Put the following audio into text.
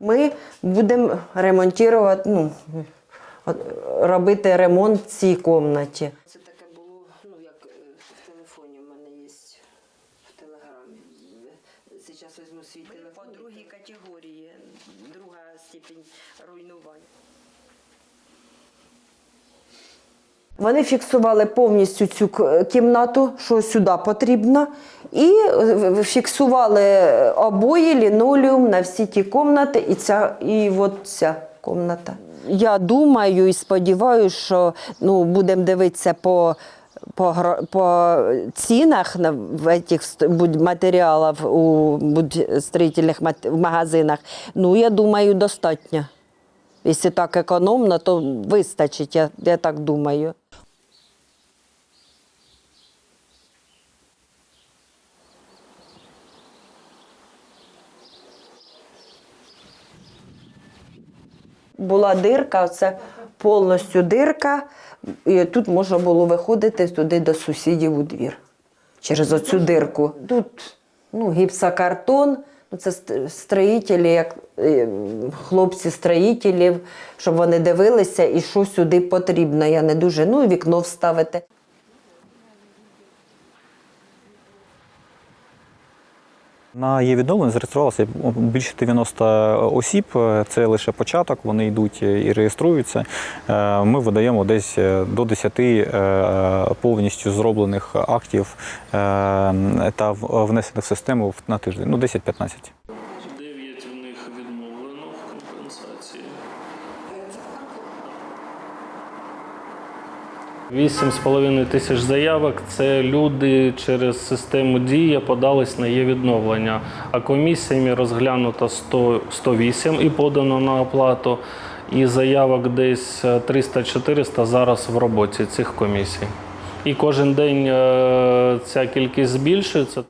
Ми будемо ремонтувати, ну, робити ремонт в цій кімнаті. Це таке було, ну, як в телефоні в мене є в телеграмі. Зараз візьму свій телефон. По другій категорії, друга степінь руйнування. Вони фіксували повністю цю кімнату, що сюди потрібно, і е, фіксували обої, лінолеум на всі ті кімнати, і ця, і от ця кімната. Я думаю і сподіваюся, що ну, будемо дивитися по, по, по цінах на, в ст- матеріалів у будь строїтельних мат- в магазинах. Ну, я думаю, достатньо. Якщо так економно, то вистачить, я, я так думаю. Була дирка, це повністю дирка, і тут можна було виходити туди до сусідів у двір через оцю дирку. Тут ну, гіпсокартон, ну, це строїтелі, як е, хлопці строїтелів, щоб вони дивилися і що сюди потрібно. Я не дуже, ну і вікно вставити. На її відновлення зареєструвалося більше 90 осіб. Це лише початок. Вони йдуть і реєструються. Е, Ми видаємо десь е, до 10 е, повністю зроблених актів та внесених в систему на тиждень. Ну, 10-15. 8,5 тисяч заявок це люди через систему Дія подались на її відновлення, а комісіями розглянуто 100, 108 і подано на оплату. І заявок десь е, 300-400 зараз в роботі цих комісій. І кожен день е, ця кількість збільшується.